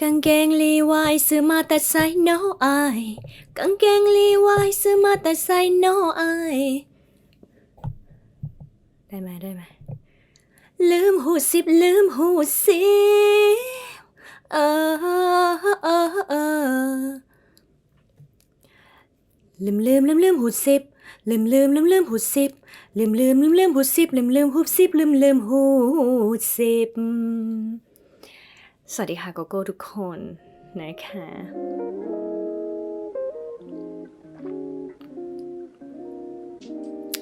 กางเกงลีวายซื้อมาแต่ใส่โนอายกางเกงลีวายซื้อมาแต่ใส่โนอายได้ไหมได้ไหมลืมหูสิบลืมหูสิบเออเออเออลืมลืมลืมลืมหูสิบลืมลืมลืมลืมหูสิบลืมลืมลืมลืมหูสิบลืมลืมหูสิบลืมลืมหูสิบ สวัสดีค่ะโกโก้ทุกคนนะคะ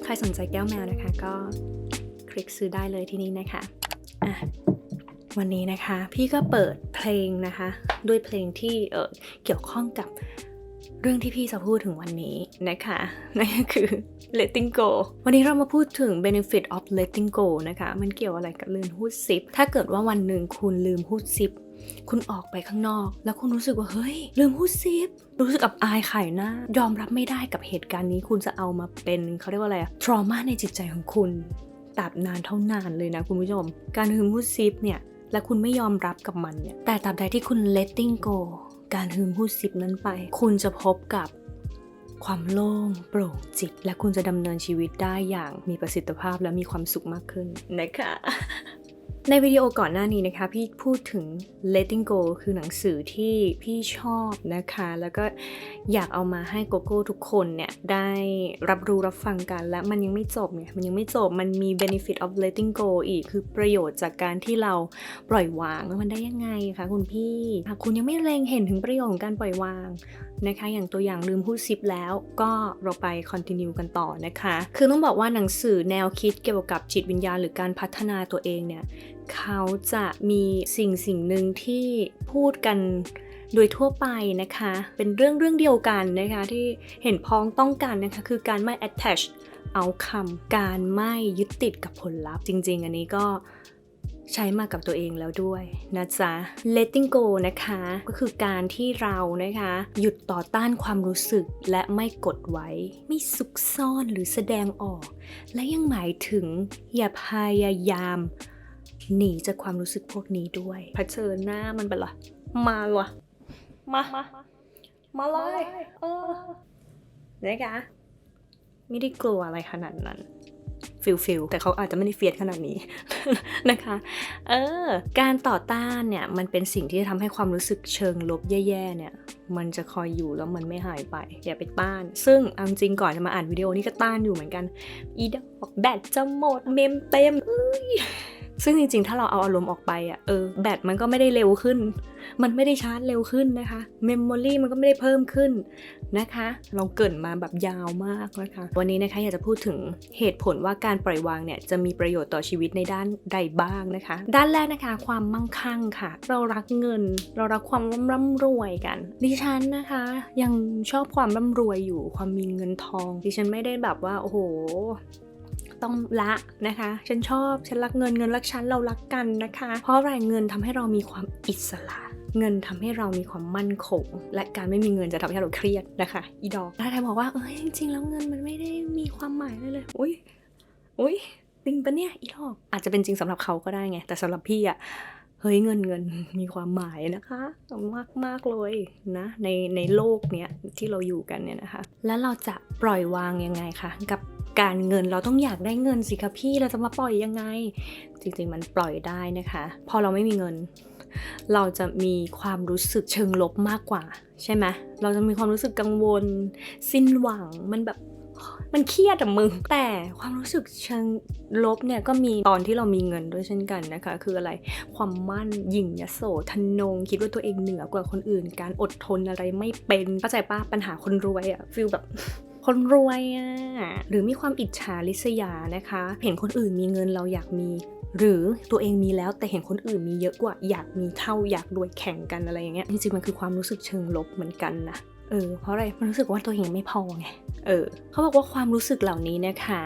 ใครสนใจแก้วแมวนะคะ ก็คลิกซื้อได้เลยที่นี่นะคะอะวันนี้นะคะ พี่ก็เปิดเพลงนะคะ ด้วยเพลงที่เออเกี่ยวข้องกับ เรื่องที่พี่จะพูดถึงวันนี้นะคะนั่นก็คือ letting go วันนี้เรามาพูดถึง benefit of letting go นะคะ มันเกี่ยวอะไรกับลืมหูดซิป ถ้าเกิดว่าวันหนึ่งคุณลืมหูดซิปคุณออกไปข้างนอก แล้วคุณรู้สึกว่าเฮ้ย ลืมหูดซิป รู้สึกอับอายขายหน้ายอมรับไม่ได้กับเหตุการณ์นี้ คุณจะเอามาเป็นเขาเรียกว่าอะไรอะ trauma ในจิตใจของคุณตราบนานเท่านานเลยนะคุณผู้ชม การลืมหูดซิปเนี่ยและคุณไม่ยอมรับกับมันเนี่ยแต่ตราบใดที่คุณ letting go การหืมพูดซิปนั้นไป คุณจะพบกับความโล่งโปร่งจิต และคุณจะดำเนินชีวิตได้อย่างมีประสิทธิภาพและมีความสุขมากขึ้นนะคะ ในวิดีโอก่อนหน้านี้นะคะ พี่พูดถึง letting go คือหนังสือที่พี่ชอบนะคะ แล้วก็อยากเอามาให้โกโก้ทุกคนเนี่ย ได้รับรู้รับฟังกันและมันยังไม่จบเนี่ยมันยังไม่จบมันมี benefit of letting go อีกคือประโยชน์จากการที่เราปล่อยวางแล้วมันได้ยังไงคะคุณพี่หากคุณยังไม่เล็งเห็นถึงประโยชน์ของการปล่อยวางนะคะ อย่างตัวอย่างลืมพูดซิปแล้วก็เราไปคอนติเนียกันต่อนะคะ คือต้องบอกว่าหนังสือแนวคิดเกี่ยวกับจิตวิญญาณหรือการพัฒนาตัวเองเนี่ย เขาจะมีสิ่งสิ่งหนึ่งที่พูดกันโดยทั่วไปนะคะ เป็นเรื่องเรื่องเดียวกันนะคะ ที่เห็นพ้องต้องกันนะคะ คือการไม่ attach outcome การไม่ยึดติดกับผลลัพธ์ จริง ๆ อันนี้ก็ใช้มากับตัวเองแล้วด้วยนะจ๊ะ letting go นะคะ ก็คือการที่เรานะคะ หยุดต่อต้านความรู้สึกและไม่กดไว้ ไม่ซุกซ่อนหรือแสดงออก และยังหมายถึงอย่าพยายาม หนีจากความรู้สึกพวกนี้ด้วยเผชิญหน้ามันไปละมาลยมามา มาเลยเออนะคะไม่ได้กลัวอะไรขนาดนั้นฟิลฟิลแต่เขาอาจจะไม่ได้เฟียสขนาดนี้นะคะ เออ การต่อต้านเนี่ย มันเป็นสิ่งที่ทำให้ความรู้สึกเชิงลบแย่ๆเนี่ย มันจะคอยอยู่แล้วมันไม่หายไปอย่าไปต้าน ซึ่งเอาจริงก่อนจะมาอ่านวิดีโอนี่ก็ต้านอยู่เหมือนกัน อีดอกแบตจะหมดเมมเต็มเอ้ย ซึ่งจริงๆ ถ้าเราเอาอารมณ์ออกไปอะเออแบตมันก็ไม่ได้เร็วขึ้น มันไม่ได้ชาร์จเร็วขึ้นนะคะเมมโมรีมันก็ไม่ได้เพิ่มขึ้นนะคะ เราเกินมาแบบยาวมากนะคะ วันนี้นะคะอยากจะพูดถึงเหตุผลว่าการปล่อยวางเนี่ยจะมีประโยชน์ต่อชีวิตในด้านใดบ้างนะคะ ด้านแรกนะคะ ความมั่งคั่งค่ะ เรารักเงิน เรารักความร่ำรวยกัน ดิฉันนะคะ ยังชอบความร่ำรวยอยู่ความมีเงินทอง ดิฉันไม่ได้แบบว่าโอ้โห ต้องละนะคะ ฉันชอบ ฉันรักเงิน เงินรักฉัน เรารักกันนะคะ เพราะรายเงินทำให้เรามีความอิสระ เงินทำให้เรามีความมั่นคง และการไม่มีเงินจะทำให้เราเครียดนะคะ อีดอกถ้าใครบอกว่า เอ้ย จริงๆ แล้วเงินมันไม่ได้มีความหมายเลยเลย อุ้ยอุ้ยจริงปะเนี่ย อีดอก อาจจะเป็นจริงสำหรับเขาก็ได้ไง แต่สำหรับพี่อะ เฮ้ยเงินเงินมีความหมายนะคะมากมากเลยนะในในโลกเนี้ยที่เราอยู่กันเนี่ยนะคะ แล้วเราจะปล่อยวางยังไงคะกับการเงินเราต้องอยากได้เงินสิคะพี่เราจะมาปล่อยยังไง จริงๆมันปล่อยได้นะคะ พอเราไม่มีเงิน เราจะมีความรู้สึกเชิงลบมากกว่า ใช่ไหมเราจะมีความรู้สึกกังวล สิ้นหวังมันแบบ มันเครียดอะมึง แต่ความรู้สึกเชิงลบเนี่ยก็มีตอนที่เรามีเงินด้วยเช่นกันนะคะ คืออะไรความมั่นหยิ่งยโสทะนง คิดว่าตัวเองเหนือกว่าคนอื่น การอดทนอะไรไม่เป็นเข้าใจป้าปัญหาคนรวยอะฟีลแบบคนรวยอะหรือมีความอิจฉาริษยานะคะ เห็นคนอื่นมีเงินเราอยากมีหรือตัวเองมีแล้วแต่เห็นคนอื่นมีเยอะกว่าอยากมีเท่าอยากรวยแข่งกันอะไรอย่างเงี้ยจริงๆมันคือความรู้สึกเชิงลบเหมือนกันนะ เออเพราะอะไรมันรู้สึกว่าตัวเองไม่พอไงเออเขาบอกว่าความรู้สึกเหล่านี้นะคะ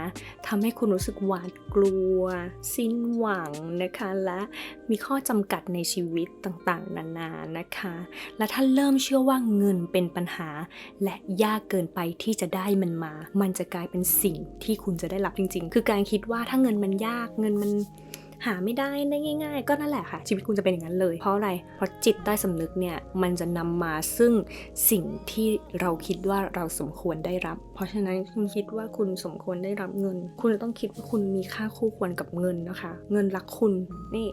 ทำให้คุณรู้สึกหวาดกลัว สิ้นหวังนะคะ และมีข้อจำกัดในชีวิตต่างๆ นานานะคะ และถ้าเริ่มเชื่อว่าเงินเป็นปัญหา และยากเกินไปที่จะได้มันมา มันจะกลายเป็นสิ่งที่คุณจะได้รับจริง ๆ คือการคิดว่าถ้าเงินมันยากเงินมัน หาไม่ได้ได้ง่าย ๆ ก็นั่นแหละค่ะ ชีวิตคุณจะเป็นอย่างนั้นเลย เพราะอะไร เพราะจิตใต้สำนึกเนี่ยมันจะนำมาซึ่งสิ่งที่เราคิดว่าเราสมควรได้รับ เพราะฉะนั้นคุณคิดว่าคุณสมควรได้รับเงิน คุณต้องคิดว่าคุณมีค่าคู่ควรกับเงินนะคะ เงินรักคุณนี่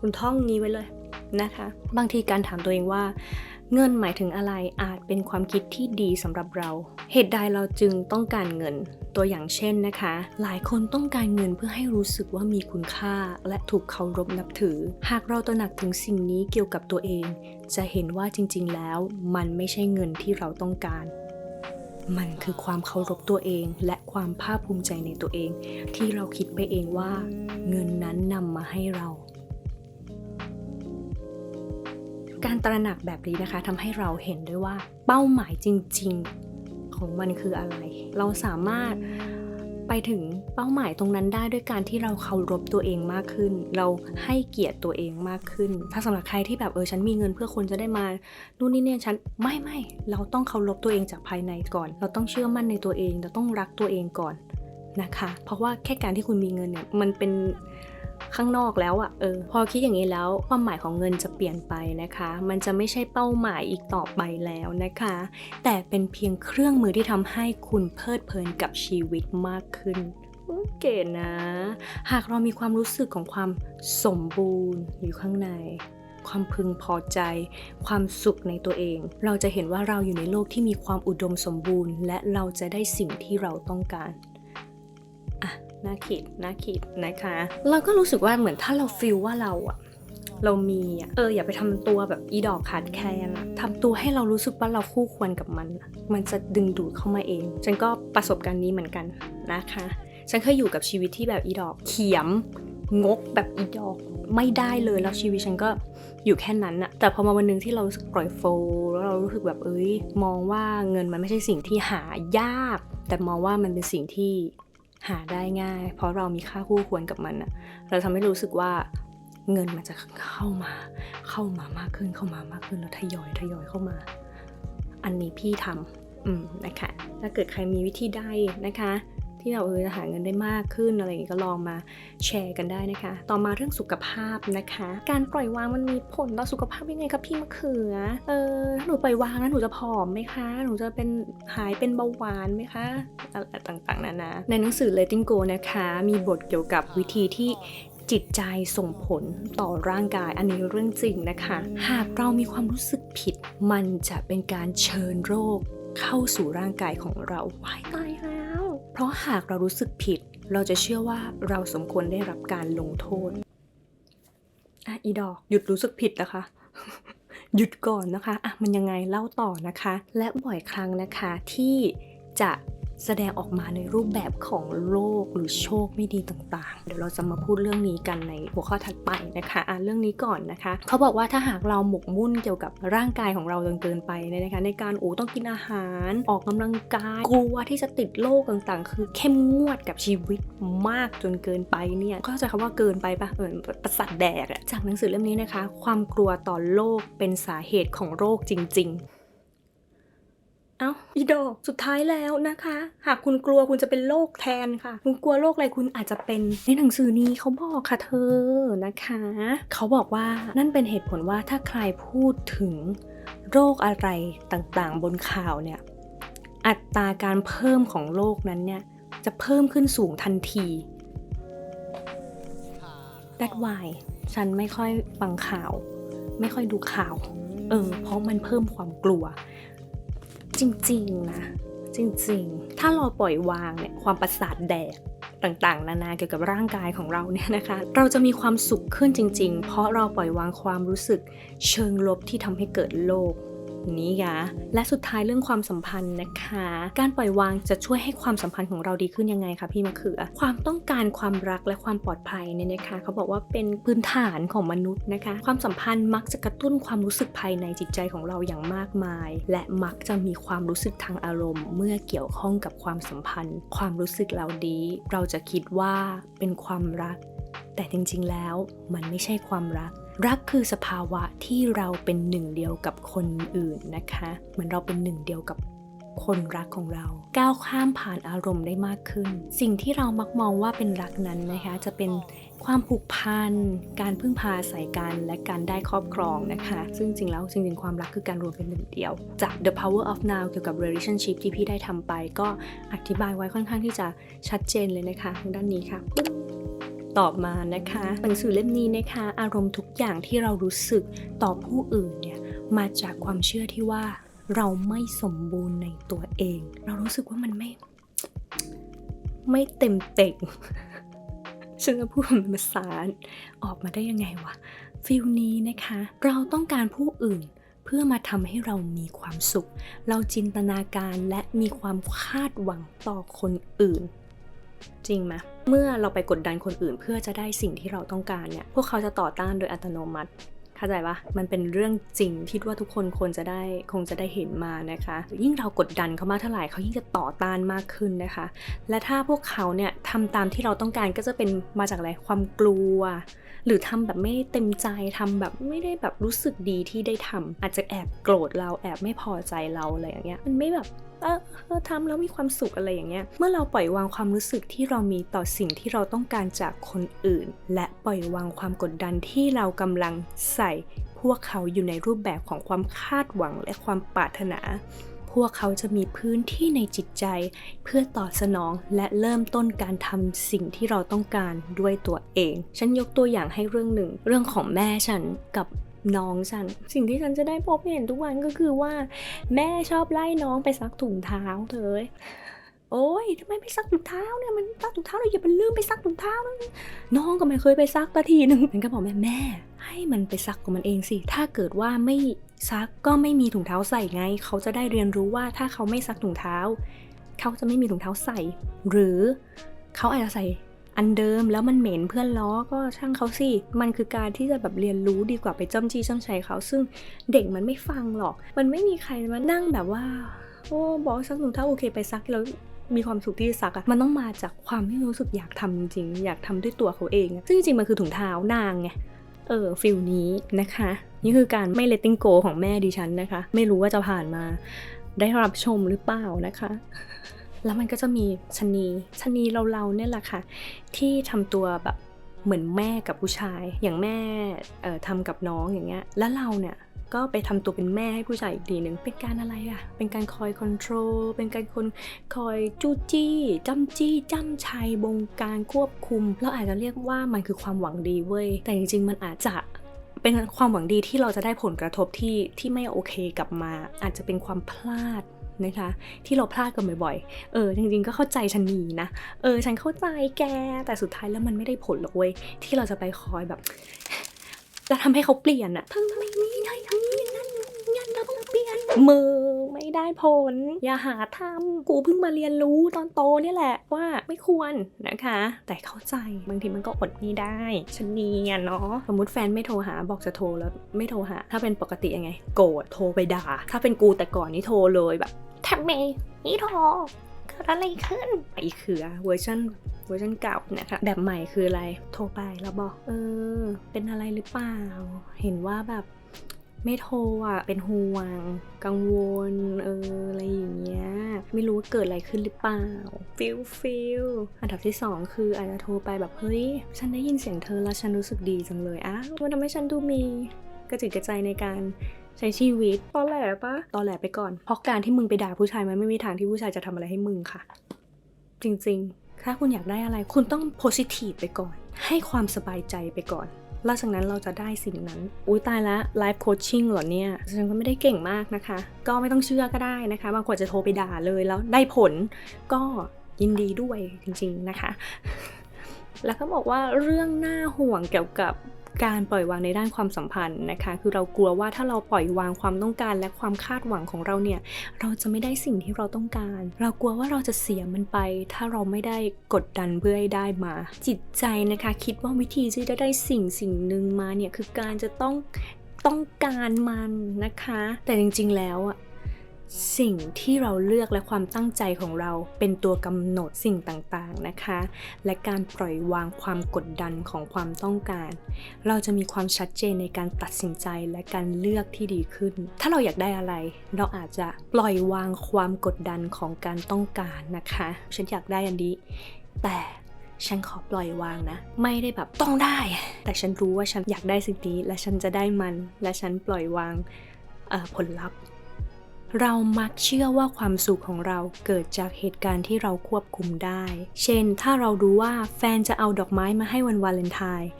คุณท่องนี้ไว้เลยนะคะ บางทีการถามตัวเองว่า เงินหมายถึงอะไรอาจเป็นความคิดที่ดีสำหรับเรา เหตุใดเราจึงต้องการเงิน ตัวอย่างเช่นนะคะ หลายคนต้องการเงินเพื่อให้รู้สึกว่ามีคุณค่า และถูกเคารพนับถือ หากเราตระหนักถึงสิ่งนี้เกี่ยวกับตัวเอง จะเห็นว่าจริง ๆ แล้ว มันไม่ใช่เงินที่เราต้องการมันคือความเคารพตัวเองและความภาคภูมิใจในตัวเอง ที่เราคิดไปเองว่า เงินนั้นนำมาให้เรา การตระหนักแบบนี้นะคะทำให้เราเห็นด้วยว่าเป้าหมายจริง ๆ ของมันคืออะไร เราสามารถไปถึงเป้าหมายตรงนั้นได้ด้วยการที่เราเคารพตัวเองมากขึ้น เราให้เกียรติตัวเองมากขึ้น ถ้าสำหรับใครที่แบบเออฉันมีเงินเพื่อคนจะได้มานู่นนี่เนี่ยฉันไม่ไม่เราต้องเคารพตัวเองจากภายในก่อน เราต้องเชื่อมั่นในตัวเอง เราต้องรักตัวเองก่อนนะคะ เพราะว่าแค่การที่คุณมีเงินเนี่ยมันเป็น ข้างนอกแล้วอะ่ะเออพอคิดอย่างนี้แล้วความหมายของเงินจะเปลี่ยนไปนะคะ มันจะไม่ใช่เป้าหมายอีกต่อไปแล้วนะคะ แต่เป็นเพียงเครื่องมือที่ทำให้คุณเพลิดเพลินกับชีวิตมากขึ้นอืมเก๋นะ หากเรามีความรู้สึกของความสมบูรณ์อยู่ข้างใน ความพึงพอใจ ความสุขในตัวเอง เราจะเห็นว่าเราอยู่ในโลกที่มีความอุดมสมบูรณ์ และเราจะได้สิ่งที่เราต้องการ น่าคิดน่าคิดนะคะ เราก็รู้สึกว่าเหมือนถ้าเราฟีลว่าเราอะเรามีอะเอออย่าไปทำตัวแบบอีดอกขาดแคลนอะทำตัวให้เรารู้สึกว่าเราคู่ควรกับมัน มันจะดึงดูดเข้ามาเอง ฉันก็ประสบการณ์นี้เหมือนกันนะคะ ฉันเคยอยู่กับชีวิตที่แบบอีดอกเขียมงกแบบอีดอกไม่ได้เลยแล้วชีวิตฉันก็อยู่แค่นั้นอะแต่พอมาวันหนึงที่เรารู้สึกปล่อยโฟลแล้วเรารู้สึกแบบเอ้ย มองว่าเงินมันไม่ใช่สิ่งที่หายาก แต่มองว่ามันเป็นสิ่งที่ หาได้ง่าย เพราะเรามีค่าคู่ควรกับมันอะเราทำให้รู้สึกว่าเงินมันจะเข้ามา เข้ามามากขึ้นเข้ามามากขึ้นแล้วทยอยทยอยเข้ามา อันนี้พี่ทำอืมนะคะถ้าเกิดใครมีวิธีได้นะคะ ที่เราเออจะหาเงินได้มากขึ้นอะไรอย่างนี้ก็ลองมาแชร์กันได้นะคะ ต่อมาเรื่องสุขภาพนะคะ การปล่อยวางมันมีผลต่อสุขภาพยังไงครับพี่มะเขือเออถ้าหนูปล่อยวางแล้วหนูจะผอมไหมคะ หนูจะเป็นหายเป็นเบาหวานไหมคะอะไรต่างๆนานาในหนังสือ Letting Go นะคะ มีบทเกี่ยวกับวิธีที่จิตใจส่งผลต่อร่างกายอันนี้เรื่องจริงนะคะ หากเรามีความรู้สึกผิด มันจะเป็นการเชิญโรคเข้าสู่ร่างกายของเราว้ายตายแล้ว เพราะหากเรารู้สึกผิด เราจะเชื่อว่าเราสมควรได้รับการลงโทษอะอีดอกหยุดรู้สึกผิดนะคะหยุดก่อนนะคะอะมันยังไงเล่าต่อนะคะ และบ่อยครั้งนะคะที่จะ แสดงออกมาในรูปแบบของโรคหรือโชคไม่ดีต่างๆ เดี๋ยวเราจะมาพูดเรื่องนี้กันในหัวข้อถัดไปนะคะอะเรื่องนี้ก่อนนะคะ เขาบอกว่าถ้าหากเราหมกมุ่นเกี่ยวกับร่างกายของเราจนเกินไปเนี่ยนะคะ ในการโอ้ต้องกินอาหาร ออกกำลังกายกลัวที่จะติดโรคต่างๆ คือเข้มงวดกับชีวิตมากจนเกินไปเนี่ยก็จคำว่าเกินไปปะเออประสาทแดกอะจากหนังสือเล่มนี้นะคะ ความกลัวต่อโรคเป็นสาเหตุของโรคจริง ๆ เอ้าอีดอกสุดท้ายแล้วนะคะ หากคุณกลัวคุณจะเป็นโรคแทนค่ะ คุณกลัวโรคอะไรคุณอาจจะเป็น ในหนังสือนี้เขาบอกค่ะเธอนะคะ เขาบอกว่านั่นเป็นเหตุผลว่าถ้าใครพูดถึงโรคอะไรต่างๆ บนข่าวเนี่ย อัตราการเพิ่มของโรคนั้นเนี่ย จะเพิ่มขึ้นสูงทันที That why ฉันไม่ค่อยฟังข่าว ไม่ค่อยดูข่าว เออ เพราะมันเพิ่มความกลัว จริงๆนะจริงๆ ถ้าเราปล่อยวางเนี่ยความประสาทแดกต่างๆ นานาเกี่ยวกับร่างกายของเราเนี่ยนะคะ เราจะมีความสุขขึ้นจริง ๆ เพราะเราปล่อยวางความรู้สึกเชิงลบที่ทำให้เกิดโรค นี้กะและสุดท้ายเรื่องความสัมพันธ์นะคะ การปล่อยวางจะช่วยให้ความสัมพันธ์ของเราดีขึ้นยังไงคะพี่มะเขือ ความต้องการความรักและความปลอดภัยเนี่ยนะคะเขาบอกว่าเป็นพื้นฐานของมนุษย์นะคะ ความสัมพันธ์มักจะกระตุ้นความรู้สึกภายในจิตใจของเราอย่างมากมาย และมักจะมีความรู้สึกทางอารมณ์ เมื่อเกี่ยวข้องกับความสัมพันธ์ ความรู้สึกเหล่านี้เราจะคิดว่าเป็นความรัก แต่จริงๆแล้วมันไม่ใช่ความรัก รักคือสภาวะที่เราเป็นหนึ่งเดียวกับคนอื่นนะคะ เหมือนเราเป็นหนึ่งเดียวกับคนรักของเราก้าวข้ามผ่านอารมณ์ได้มากขึ้น สิ่งที่เรามักมองว่าเป็นรักนั้นนะคะ จะเป็นความผูกพันการพึ่งพาอาศัยกันและการได้ครอบครองนะคะ ซึ่งจริงๆแล้วจริงๆความรักคือการรวมเป็นหนึ่งเดียว จาก The Power of Now เกี่ยวกับ relationship ที่พี่ได้ทำไป ก็อธิบายไว้ค่อนข้างที่จะชัดเจนเลยนะคะทางด้านนี้ค่ะ ตอบมานะคะหนังสือเล่มนี้นะคะ อารมณ์ทุกอย่างที่เรารู้สึกต่อผู้อื่นเนี่ยมาจากความเชื่อที่ว่าเราไม่สมบูรณ์ในตัวเอง เรารู้สึกว่ามันไม่ ไม่เต็มเต็งฉันจะพูดเป็นภาษาออกมาได้ยังไงวะฟิลนี้นะคะ เราต้องการผู้อื่นเพื่อมาทำให้เรามีความสุข เราจินตนาการและมีความคาดหวังต่อคนอื่น จริงไหมเมื่อเราไปกดดันคนอื่นเพื่อจะได้สิ่งที่เราต้องการเนี่ย พวกเขาจะต่อต้านโดยอัตโนมัติ เข้าใจปะมันเป็นเรื่องจริงที่ว่าทุกคนควรจะได้คงจะได้เห็นมานะคะ ยิ่งเรากดดันเขามากเท่าไหร่เขายิ่งจะต่อต้านมากขึ้นนะคะ และถ้าพวกเขาเนี่ยทำตามที่เราต้องการก็จะเป็นมาจากอะไรความกลัว หรือทำแบบไม่เต็มใจทำแบบไม่ได้แบบรู้สึกดีที่ได้ทำอาจจะแอบโกรธเราแอบไม่พอใจเราอะไรอย่างเงี้ยมันไม่แบบ เออเออทำแล้วมีความสุขอะไรอย่างเงี้ย เมื่อเราปล่อยวางความรู้สึกที่เรามีต่อสิ่งที่เราต้องการจากคนอื่น และปล่อยวางความกดดันที่เรากำลังใส่พวกเขาอยู่ในรูปแบบของความคาดหวังและความปรารถนา พวกเขาจะมีพื้นที่ในจิตใจ เพื่อตอบสนองและเริ่มต้นการทำสิ่งที่เราต้องการด้วยตัวเอง ฉันยกตัวอย่างให้เรื่องหนึ่ง เรื่องของแม่ฉันกับ น้องฉัน สิ่งที่ฉันจะได้พบเห็นทุกวันก็คือว่า แม่ชอบไล่น้องไปซักถุงเท้าเธอโอ้ยทำไมไม่ซักถุงเท้าเนี่ยมันซักถุงเท้าเลยอย่าไปลืมไปซักถุงเท้านะน้องก็ไม่เคยไปซักตะทีหนึ่งมันก็บอกแม่แม่ ให้มันไปซักของมันเองสิ ถ้าเกิดว่าไม่ซักก็ไม่มีถุงเท้าใส่ไง เขาจะได้เรียนรู้ว่าถ้าเขาไม่ซักถุงเท้า เขาจะไม่มีถุงเท้าใส่ หรือเขาอาจจะใส่ อันเดิมแล้วมันเหม็นเพื่อนล้อก็ช่างเขาสิ มันคือการที่จะแบบเรียนรู้ดีกว่าไปจ้ำจี้จ้ำชัยเขาซึ่งเด็กมันไม่ฟังหรอก มันไม่มีใครมานั่งแบบว่าโอ้บอกซักถุงเท้าโอเคไปซักแล้วมีความสุขที่ซักอะมันต้องมาจากความที่รู้สึกอยากทำจริงๆอยากทำด้วยตัวเขาเอง ซึ่งจริงๆมันคือถุงเท้านางไงเออฟิลนี้นะคะ นี่คือการไม่ letting go ของแม่ดิฉันนะคะ ไม่รู้ว่าจะผ่านมา ได้รับชมหรือเปล่านะคะ แล้วมันก็จะมีชนีชนีเราๆเนี่ยแหละค่ะ ที่ทำตัวแบบเหมือนแม่กับผู้ชาย อย่างแม่เอ่อทำกับน้องอย่างเงี้ย แล้วเราเนี่ยก็ไปทำตัวเป็นแม่ให้ผู้ชายอีกทีหนึ่งเป็นการอะไรอะเป็นการคอยคอนโทรล เป็นการคนคอยจู้จี้จ้ำจี้จ้ำชัยบงการควบคุม เราอาจจะเรียกว่ามันคือความหวังดีเว้ย แต่จริงๆ มันอาจจะเป็นความหวังดีที่เราจะได้ผลกระทบที่ที่ไม่โอเคกลับมา อาจจะเป็นความพลาด นะคะที่เราพลาดกันบ่อยๆ เออจริงๆก็เข้าใจชันนีนะ เออฉันเข้าใจแกแต่สุดท้ายแล้วมันไม่ได้ผลหรอกเว้ยที่เราจะไปคอยแบบ จะทำให้เขาเปลี่ยนอะทำไมนี่ทำไมนี่น มือไม่ได้ผล อย่าหาทำกูเพิ่งมาเรียนรู้ตอนโตเนี่ยแหละว่าไม่ควรนะคะ แต่เข้าใจบางทีมันก็อดไม่ได้ชนนีอะเนาะสมมติแฟนไม่โทรหาบอกจะโทรแล้วไม่โทรหา ถ้าเป็นปกติยังไง โกรธโทรไปด่า ถ้าเป็นกูแต่ก่อนนี่โทรเลยแบบทำไมนี่โทรเกิดอะไรขึ้นอีเขือเวอร์ชันเวอร์ชันเก่านะคะแบบใหม่คืออะไรโทรไปแล้วบอก เออ เป็นอะไรหรือเปล่า เห็นว่าแบบ ไม่โทรอะ เป็นห่วง กังวล เออ อะไรอย่างเงี้ย ไม่รู้ว่าเกิดอะไรขึ้นหรือเปล่า ฟิลฟิลอันดับที่สองคืออาจจะโทรไปแบบ เฮ้ย ฉันได้ยินเสียงเธอแล้วฉันรู้สึกดีจังเลยอะมันทำให้ฉันดูมีกระจิตกระใจในการใช้ชีวิต ตอแหลปะตอแหลไปก่อน เพราะการที่มึงไปด่าผู้ชายมันไม่มีทางที่ผู้ชายจะทำอะไรให้มึงค่ะ จริงๆ ถ้าคุณอยากได้อะไร คุณต้องโพสิทีฟไปก่อน ให้ความสบายใจไปก่อน แล้วจากนั้นเราจะได้สิ่งนั้น อุ้ยตายละไลฟ์โคชชิ่งเหรอเนี่ยฉันก็ไม่ได้เก่งมากนะคะ ก็ไม่ต้องเชื่อก็ได้นะคะ บางคนจะโทรไปด่าเลยแล้วได้ผลก็ยินดีด้วยจริงๆนะคะ แล้วก็บอกว่าเรื่องน่าห่วงเกี่ยวกับ การปล่อยวางในด้านความสัมพันธ์นะคะ คือเรากลัวว่าถ้าเราปล่อยวางความต้องการและความคาดหวังของเราเนี่ย เราจะไม่ได้สิ่งที่เราต้องการ เรากลัวว่าเราจะเสียมันไป ถ้าเราไม่ได้กดดันเพื่อให้ได้มา จิตใจนะคะคิดว่าวิธีที่จะได้สิ่งสิ่งหนึ่งมาเนี่ยคือการจะต้องต้องการมันนะคะ แต่จริงๆแล้วอะ สิ่งที่เราเลือกและความตั้งใจของเราเป็นตัวกำหนดสิ่งต่างๆนะคะ และการปล่อยวางความกดดันของความต้องการ เราจะมีความชัดเจนในการตัดสินใจและการเลือกที่ดีขึ้น ถ้าเราอยากได้อะไร เราอาจจะปล่อยวางความกดดันของการต้องการนะคะ ฉันอยากได้อันนี้ แต่ฉันขอปล่อยวางนะ ไม่ได้แบบต้องได้ แต่ฉันรู้ว่าฉันอยากได้สิ่งนี้และฉันจะได้มัน และฉันปล่อยวางผลลัพธ์ เรามักเชื่อว่าความสุขของเราเกิดจากเหตุการณ์ที่เราควบคุมได้ เช่น ถ้าเรารู้ว่าแฟนจะเอาดอกไม้มาให้วันวาเลนไทน์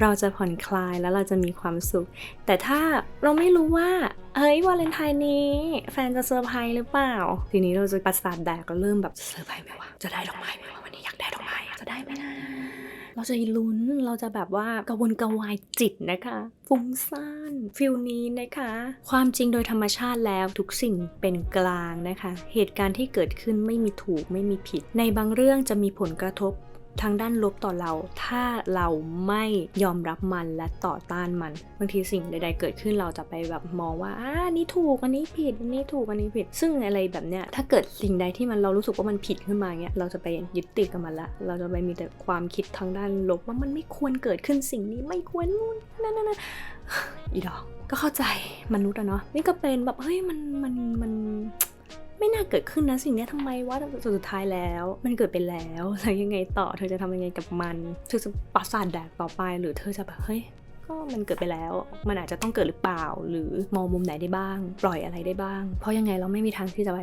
เราจะผ่อนคลายแล้วเราจะมีความสุข แต่ถ้าเราไม่รู้ว่า เฮ้ยวาเลนไทน์นี้แฟนจะเซอร์ไพรส์หรือเปล่า ทีนี้เราจะประสาทแดกก็เริ่มแบบเซอร์ไพรส์ไหมวะจะได้ดอกไม้ไหมวะวันนี้อยากได้ดอกไม้จะได้ไหมนะ เราจะลุ้นเราจะแบบว่ากระวนกระวายจิตนะคะฟุ้งซ่านฟิลนี้นะคะ ความจริงโดยธรรมชาติแล้วทุกสิ่งเป็นกลางนะคะ เหตุการณ์ที่เกิดขึ้นไม่มีถูกไม่มีผิด ในบางเรื่องจะมีผลกระทบ ทางด้านลบต่อเรา ถ้าเราไม่ยอมรับมันและต่อต้านมัน บางทีสิ่งใด ๆ เกิดขึ้นเราจะไปแบบมองว่าอ่านนี้ถูกอันนี้ผิดอันนี้ถูกอันนี้ผิด ซึ่งอะไรแบบเนี้ยถ้าเกิดสิ่งใดที่มันเรารู้สึกว่ามันผิดขึ้นมาเนี้ยเราจะไปยึดติดกับมันละ เราจะไปมีแต่ความคิดทางด้านลบว่ามันไม่ควรเกิดขึ้นสิ่งนี้ไม่ควรนู่นนั่นนั่นนั่นอีดอกก็เข้าใจมนุษย์อะเนาะนี่ก็เป็นแบบเฮ้ยมันมันมัน ไม่น่าเกิดขึ้นนะสิ่งนี้ยทำไมวะสุดท้ายแล้ว มันเกิดไปแล้วแล้วยังไงต่อเธอจะทำยังไงกับมันเธอจะประสาทแดกต่อไปหรือเธอจะแบบเฮ้ยก็มันเกิดไปแล้ว มันอาจจะต้องเกิดหรือเปล่า หรือมองมุมไหนได้บ้าง ปล่อยอะไรได้บ้าง เพราะยังไงเราไม่มีทางที่จะไป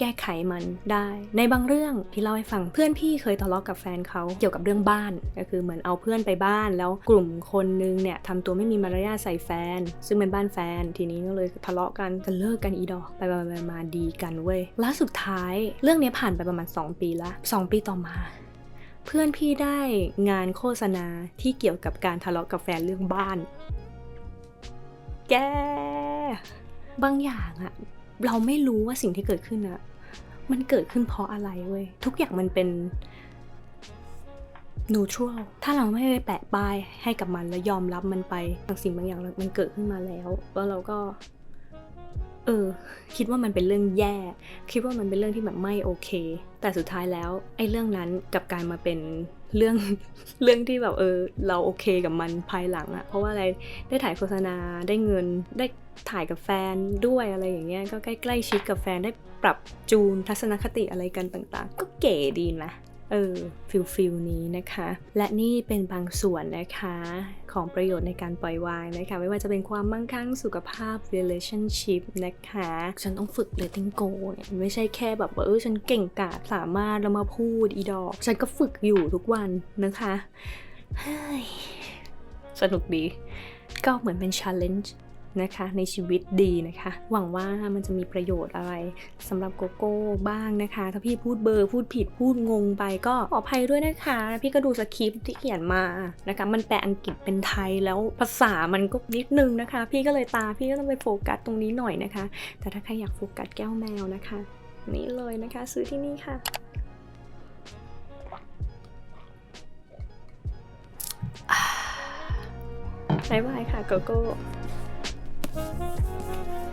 แก้ไขมันได้ ในบางเรื่องพี่เล่าให้ฟังเพื่อนพี่เคยทะเลาะกับแฟนเขาเกี่ยวกับเรื่องบ้าน ก็คือเหมือนเอาเพื่อนไปบ้าน แล้วกลุ่มคนนึงเนี่ยทำตัวไม่มีมารยาทใส่แฟน ซึ่งเป็นบ้านแฟนทีนี้ก็เลยทะเลาะกันจะเลิกกันอีดอกไปไปมาดีกันเว้ยแล้วสุดท้ายเรื่องนี้ผ่านไปประมาณ 2 ปีละ2 ปีต่อมาเพื่อนพี่ได้งานโฆษณาที่เกี่ยวกับการทะเลาะกับแฟนเรื่องบ้าน แก บางอย่างอะ เราไม่รู้ว่าสิ่งที่เกิดขึ้นอะมันเกิดขึ้นเพราะอะไรเว้ยทุกอย่างมันเป็น neutral ถ้าเราไม่ไปแปะป้ายให้กับมันแล้วยอมรับมันไปบางสิ่งบางอย่างมันเกิดขึ้นมาแล้วแล้วเราก็ เออ คิดว่ามันเป็นเรื่องแย่ คิดว่ามันเป็นเรื่องที่แบบไม่โอเค แต่สุดท้ายแล้ว ไอ้เรื่องนั้นกลับกลายมาเป็น เรื่องเรื่องที่แบบเออเราโอเคกับมันภายหลังอะเพราะว่าอะไรได้ถ่ายโฆษณาได้เงินได้ถ่ายกับแฟนด้วยอะไรอย่างเงี้ยก็ใกล้ๆชิดกับแฟนได้ปรับจูนทัศนคติอะไรกันต่างๆ ก็เก๋ดีนะ เออฟิลฟิลนี้นะคะ และนี่เป็นบางส่วนนะคะของประโยชน์ในการปล่อยวางนะคะ ไม่ว่าจะเป็นความมั่งคั่งสุขภาพ relationship นะคะ ฉันต้องฝึก letting go เนี่ยไม่ใช่แค่แบบว่าเออฉันเก่งกาจสามารถแล้วมาพูดอีดอก ฉันก็ฝึกอยู่ทุกวันนะคะเฮ้ยสนุกดี ก็เหมือนเป็น challenge นะคะในชีวิตดีนะคะ หวังว่ามันจะมีประโยชน์อะไรสำหรับโกโก้บ้างนะคะ ถ้าพี่พูดเบอร์พูดผิดพูดงงไปก็ขออภัยด้วยนะคะ พี่ก็ดูสคริปที่เขียนมานะคะ มันแปลอังกฤษเป็นไทยแล้วภาษามันก็นิดนึงนะคะ พี่ก็เลยตาพี่ก็ต้องไปโฟกัสตรงนี้หน่อยนะคะ แต่ถ้าใครอยากโฟกัสแก้วแมวนะคะนี่เลยนะคะ ซื้อที่นี่ค่ะบายบายค่ะโกโก้ Thank you.